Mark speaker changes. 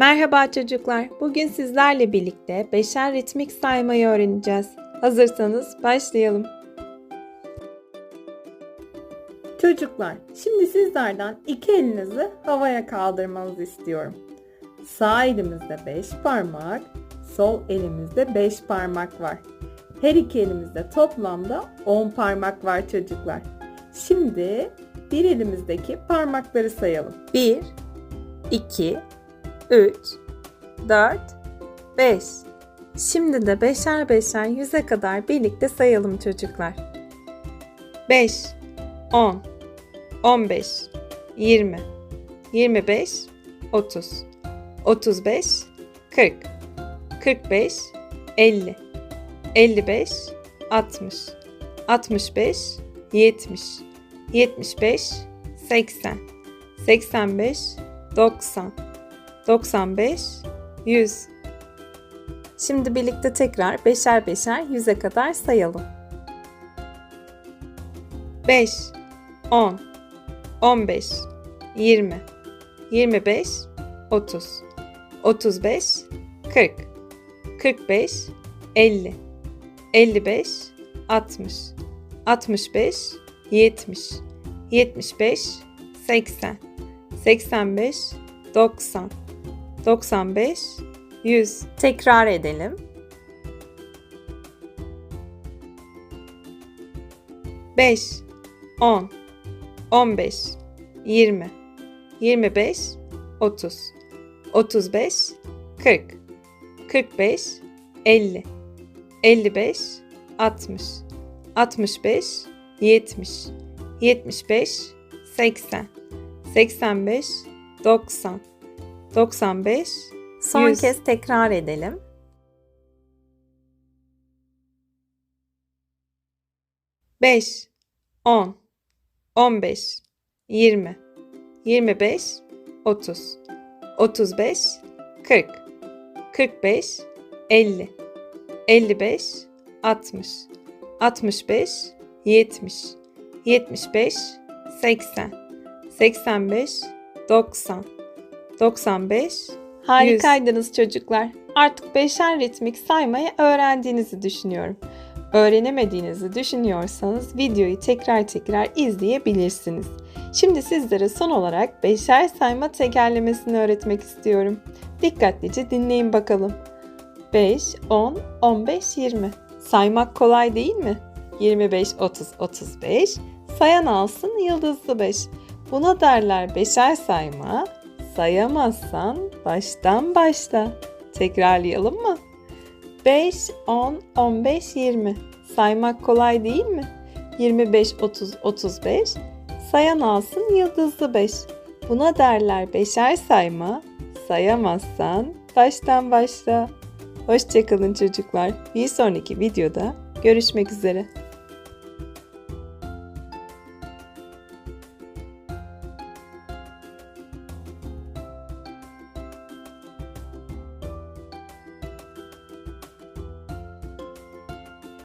Speaker 1: Merhaba çocuklar. Bugün sizlerle birlikte beşer ritmik saymayı öğreneceğiz. Hazırsanız başlayalım. Çocuklar, şimdi sizlerden iki elinizi havaya kaldırmanızı istiyorum. Sağ elimizde 5 parmak, sol elimizde 5 parmak var. Her iki elimizde toplamda 10 parmak var çocuklar. Şimdi bir elimizdeki parmakları sayalım. 1 2 3 4 5 Şimdi de beşer beşer yüze kadar birlikte sayalım çocuklar. 5 10 15 20 25 30 35 40 45 50 55 60 65 70 75 80 85 90 95 100 Şimdi birlikte tekrar beşer beşer yüze kadar sayalım. 5 10 15 20 25 30 35 40 45 50 55 60 65 70 75 80 85 90 95 100 tekrar edelim. 5 10 15 20 25 30 35 40 45 50 55 60 65 70 75 80 85 90 95 Son 100. kez tekrar edelim. Beş, on, on beş, yirmi, yirmi beş, otuz, otuz beş, kırk, kırk beş, elli, elli beş, altmış, altmış beş, yetmiş, yetmiş beş, seksen, seksen beş, doksan, doksan beş, Harikaydınız çocuklar. Artık beşer ritmik saymayı öğrendiğinizi düşünüyorum. Öğrenemediğinizi düşünüyorsanız videoyu tekrar tekrar izleyebilirsiniz. Şimdi sizlere son olarak beşer sayma tekerlemesini öğretmek istiyorum. Dikkatlice dinleyin bakalım. 5, 10, 15, 20. Saymak kolay değil mi? 25, 30, 35. Sayan alsın yıldızlı 5. Buna derler beşer sayma, Sayamazsan baştan başla. Tekrarlayalım mı? 5, 10, 15, 20. Saymak kolay değil mi? 25, 30, 35. Sayan alsın yıldızlı 5. Buna derler beşer sayma. Sayamazsan baştan başla. Hoşçakalın çocuklar. Bir sonraki videoda görüşmek üzere.